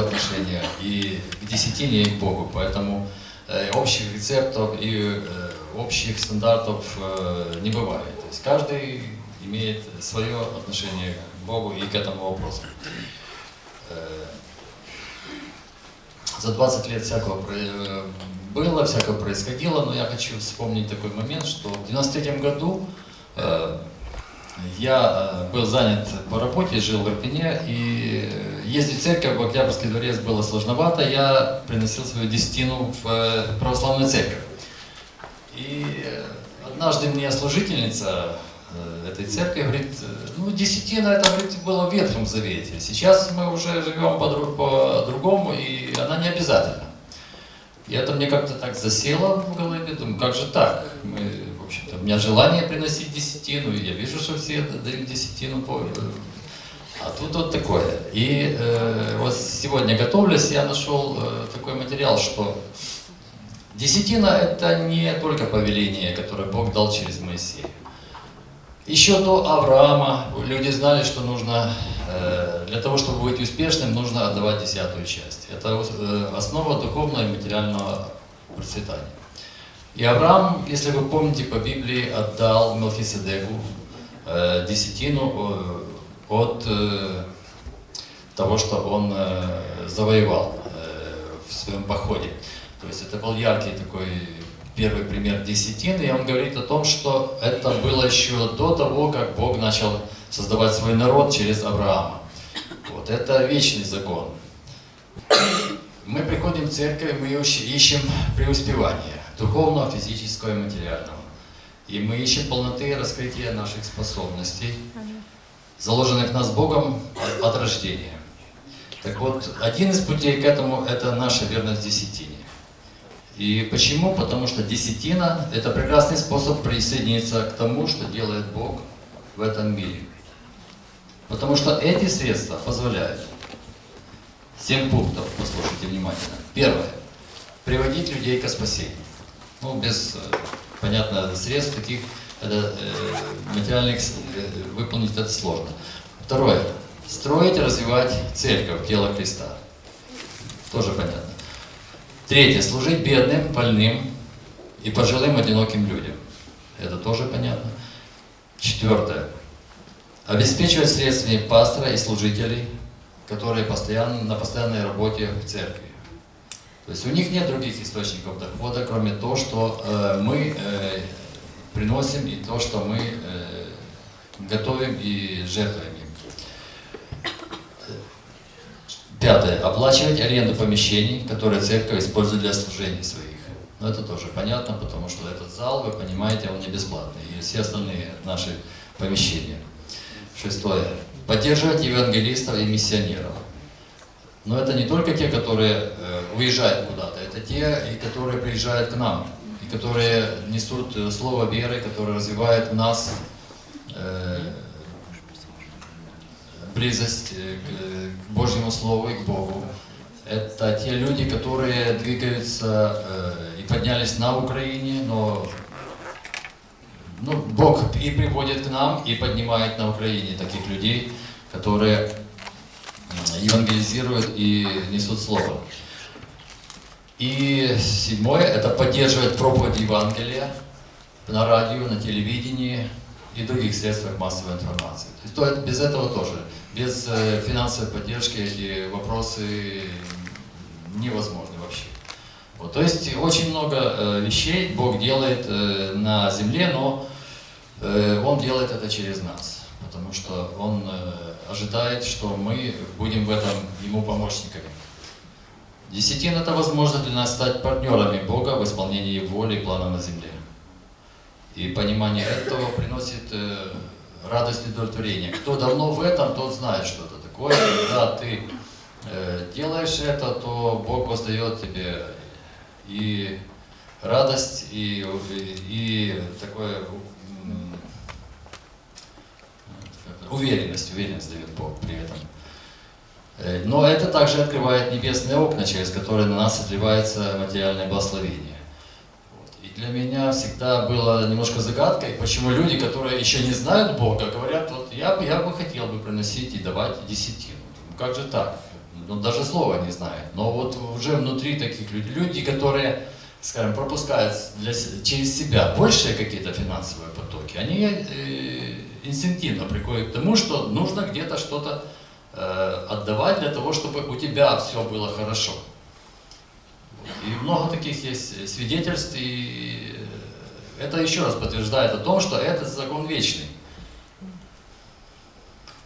отношение и к десятине, и к Богу. Поэтому э, общих рецептов и э, общих стандартов э, не бывает. То есть каждый имеет свое отношение к Богу и к этому вопросу. За 20 лет всякого было, всякого происходило, но я хочу вспомнить такой момент, что в 93 году я э, был занят по работе, жил в Ирпене, и э, ездить в церковь в Октябрьский дворец было сложновато, я приносил свою десятину в э, православную церковь. И однажды мне служительница этой церкви говорит, ну десятина это говорит, было в Ветхом Завете, сейчас мы уже живем по-дру- по-другому, и она не обязательна. И это мне как-то так засело в голове, думаю, как же так? Мы, общем-то, у меня желание приносить десятину, и я вижу, что все дают десятину, по- э, а тут вот такое. И э, вот сегодня готовлясь, я нашел э, такой материал, что десятина это не только повеление, которое Бог дал через Моисея. Еще до Авраама люди знали, что нужно, э, для того, чтобы быть успешным, нужно отдавать десятую часть. Это э, основа духовного и материального процветания. И Авраам, если вы помните по Библии, отдал Мелхиседеку э, десятину э, от э, того, что он э, завоевал э, в своем походе. То есть это был яркий такой первый пример десятины, и он говорит о том, что это было еще до того, как Бог начал создавать свой народ через Авраама. Вот это вечный закон. Мы приходим в церковь, мы ищ- ищем преуспевания, духовного, физического и материального. И мы ищем полноты раскрытия наших способностей, заложенных в нас Богом от- от рождения. Так вот, один из путей к этому – это наша верность десятине. И почему? Потому что десятина – это прекрасный способ присоединиться к тому, что делает Бог в этом мире. Потому что эти средства позволяют. Семь пунктов, послушайте внимательно. Первое. Приводить людей к спасению. Ну, без, э, понятно, средств таких это, материальных э, выполнить это сложно. Второе. Строить развивать церковь, тело Христа. Тоже понятно. Третье. Служить бедным, больным и пожилым одиноким людям. Это тоже понятно. Четвертое. Обеспечивать средствами пастора и служителей, которые постоянно, на постоянной работе в церкви. То есть у них нет других источников дохода, кроме того, что э, мы э, приносим и то, что мы э, готовим и жертвуем им. Пятое. Оплачивать аренду помещений, которые церковь использует для служений своих. Но это тоже понятно, потому что этот зал, вы понимаете, он не бесплатный. И все остальные наши помещения. Шестое. Поддерживать евангелистов и миссионеров. Но это не только те, которые э, уезжают куда-то, это те, и которые приезжают к нам, и которые несут э, слово веры, которые развивают в нас э, близость к, Божьему Слову и к Богу. Это те люди, которые двигаются и поднялись на Украине, но ну, Бог и приводит к нам, и поднимает на Украине таких людей, которые евангелизируют и несут Слово. И седьмое – это поддерживать проповедь Евангелия на радио, на телевидении и других средствах массовой информации. То есть без этого тоже. Без э, финансовой поддержки эти вопросы невозможны вообще. Вот, то есть очень много э, вещей Бог делает э, на земле, но э, Он делает это через нас, потому что Он э, ожидает, что мы будем в этом Ему помощниками. Десятин – это возможность для нас стать партнерами Бога в исполнении Его воли и плана на земле. И понимание этого приносит э, радость и удовлетворение. Кто давно в этом, тот знает, что это такое. Когда ты э, делаешь это, то Бог воздает тебе и радость, и, и, и такое уверенность, уверенность дает Бог при этом. Э, Но это также открывает небесные окна, через которые на нас отливается материальное благословение. И для меня всегда было немножко загадкой, почему люди, которые еще не знают Бога, говорят, вот я бы, я бы хотел бы приносить и давать десятину. Ну, как же так? ну, даже слова не знают. Но вот уже внутри таких людей, люди, которые, скажем, пропускают для, через себя большие какие-то финансовые потоки, они э, инстинктивно приходят к тому, что нужно где-то что-то э, отдавать для того, чтобы у тебя все было хорошо. И много таких есть свидетельств, и э, это еще раз подтверждает о том, что это закон вечный.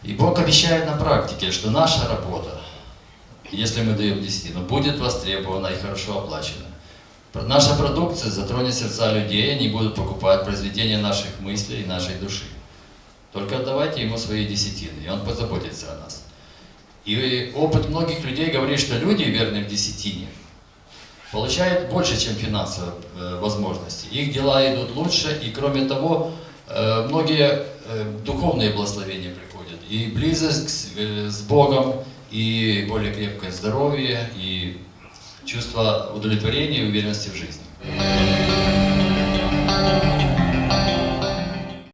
И Бог обещает на практике, что наша работа, если мы даем десятину, будет востребована и хорошо оплачена. Наша продукция затронет сердца людей, они будут покупать произведения наших мыслей и нашей души. Только отдавайте ему свои десятины, и он позаботится о нас. И опыт многих людей говорит, что люди, верные в десятине, получают больше, чем финансовые э, возможности. Их дела идут лучше, и кроме того, э, многие э, духовные благословения приходят. И близость с Богом, и более крепкое здоровье, и чувство удовлетворения и уверенности в жизни.